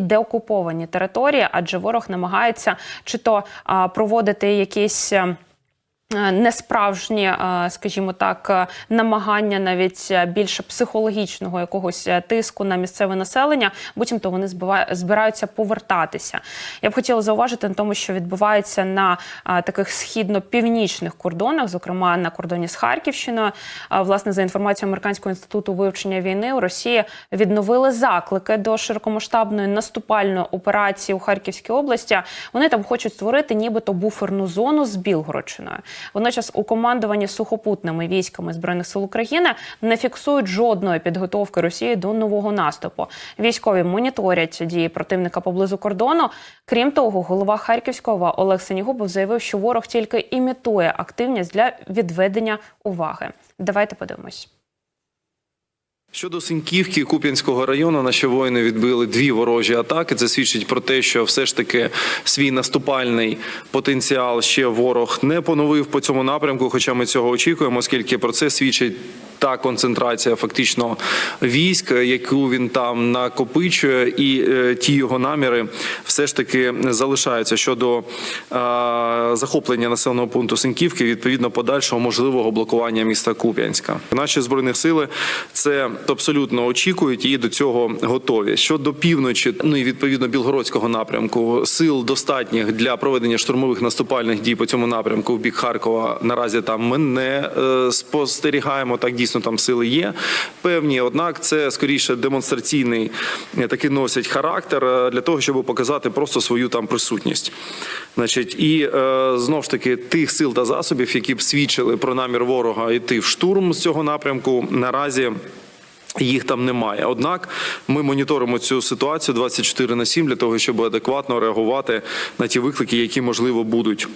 деокуповані території, адже ворог намагається чи то проводити якісь. Е, Несправжні, е, скажімо так, е, намагання навіть більше психологічного якогось тиску на місцеве населення, буцімто вони збираються повертатися. Я б хотіла зауважити на тому, що відбувається на таких східно-північних кордонах, зокрема на кордоні з Харківщиною. Власне, за інформацією Американського інституту вивчення війни у Росії відновили заклики до широкомасштабної наступальної операції у Харківській області. Вони там хочуть створити нібито буферну зону з Білгородщиною. Водночас у командуванні сухопутними військами збройних сил України не фіксують жодної підготовки Росії до нового наступу. Військові моніторять дії противника поблизу кордону. Крім того, голова Харківського Олег Сенігубов заявив, що ворог тільки імітує активність для відведення уваги. Давайте подивимось. Щодо Синьківки Куп'янського району, наші воїни відбили дві ворожі атаки. Це свідчить про те, що все ж таки свій наступальний потенціал ще ворог не поновив по цьому напрямку. Хоча ми цього очікуємо, оскільки про це свідчить та концентрація фактично військ, яку він там накопичує, і е, ті його наміри все ж таки залишаються щодо е, захоплення населеного пункту Синьківки, відповідно подальшого можливого блокування міста Куп'янська. Наші збройні сили це абсолютно очікують і до цього готові. Щодо півночі, ну і відповідно білгородського напрямку, сил достатніх для проведення штурмових наступальних дій по цьому напрямку в бік Харкова наразі там ми не е, спостерігаємо. Так дійсно там сили є певні. Однак це скоріше демонстраційний е, такий носить характер е, для того, щоб показати просто свою там присутність. Значить, і е, знов ж таки тих сил та засобів, які б свідчили про намір ворога йти в штурм з цього напрямку, наразі. Їх там немає. Однак ми моніторимо цю ситуацію 24 на 7 для того, щоб адекватно реагувати на ті виклики, які можливо будуть